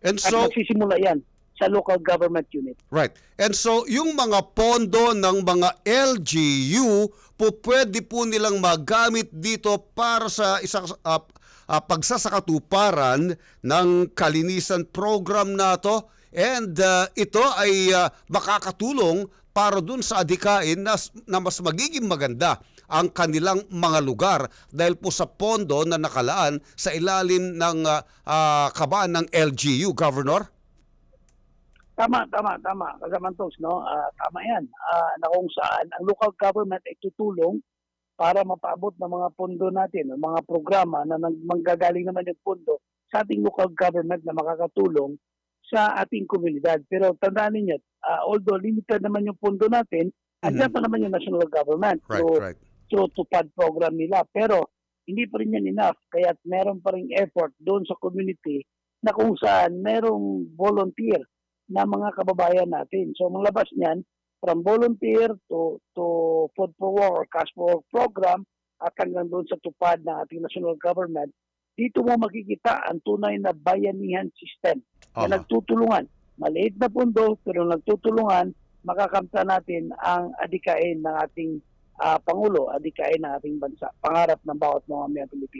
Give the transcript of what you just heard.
And At so, magsisimula yan sa local government unit. right. And so, yung mga pondo ng mga LGU, po pwede po nilang magamit dito para sa isang uh, uh, pagsasakatuparan ng kalinisan program na to. And uh, ito ay uh, makakatulong para dun sa adikain na, na mas magiging maganda ang kanilang mga lugar dahil po sa pondo na nakalaan sa ilalim ng uh, uh, kabaan ng LGU, Governor? Tama, tama, tama. Kasamantos, no? Ah, tama yan. Ah, na kung saan ang local government ay tutulong para mapaabot ng mga pondo natin, ng mga programa na nang- manggagaling naman yung pondo sa ating local government na makakatulong sa ating komunidad. Pero tandaan ninyo, ah, although limited naman yung pondo natin, andyan pa naman yung national government. Right, So, right. Through tupad program nila. Pero hindi pa rin yan enough. Kaya meron pa rin effort doon sa community na kung saan merong volunteer na mga kababayan natin. So malabas niyan from volunteer to to food for work or cash for work program at hanggang doon sa tupad ng ating national government, dito mo makikita ang tunay na bayanihan system Aha. na nagtutulungan. Maliit na pundo pero nagtutulungan, makakamta natin ang adikain ng ating ah, Pangulo, adikain ng ating bansa, pangarap ng bawat mga Pilipino.